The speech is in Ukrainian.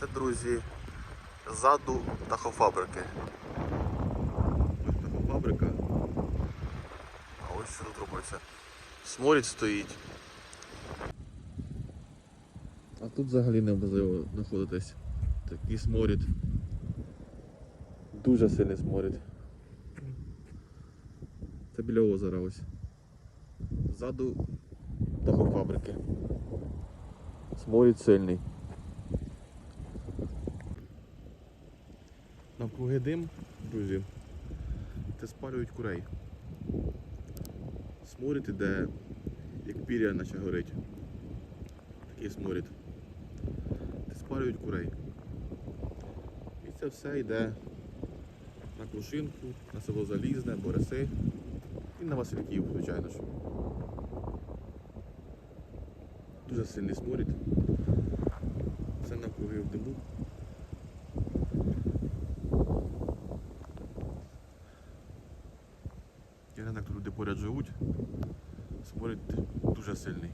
Це, друзі, ззаду птахофабрики. Ось птахофабрика. А ось що тут робиться. Сморід стоїть. А тут взагалі неможливо знаходитись. Такий сморід. Дуже сильний сморід. Це біля озера ось. Ззаду птахофабрики. Сморід сильний. Навкруги дим, друзі. Це спалюють курей. Сморід іде, як пір'я наче горить. Такий сморід. Це спалюють курей. І це все йде на Крушинку, на село Залізне, Бориси і на Васильків, звичайно ж. Дуже сильний сморід. Все навкруги в диму. Я не знаю, як люди поряд живуть. Спорить дуже сильний.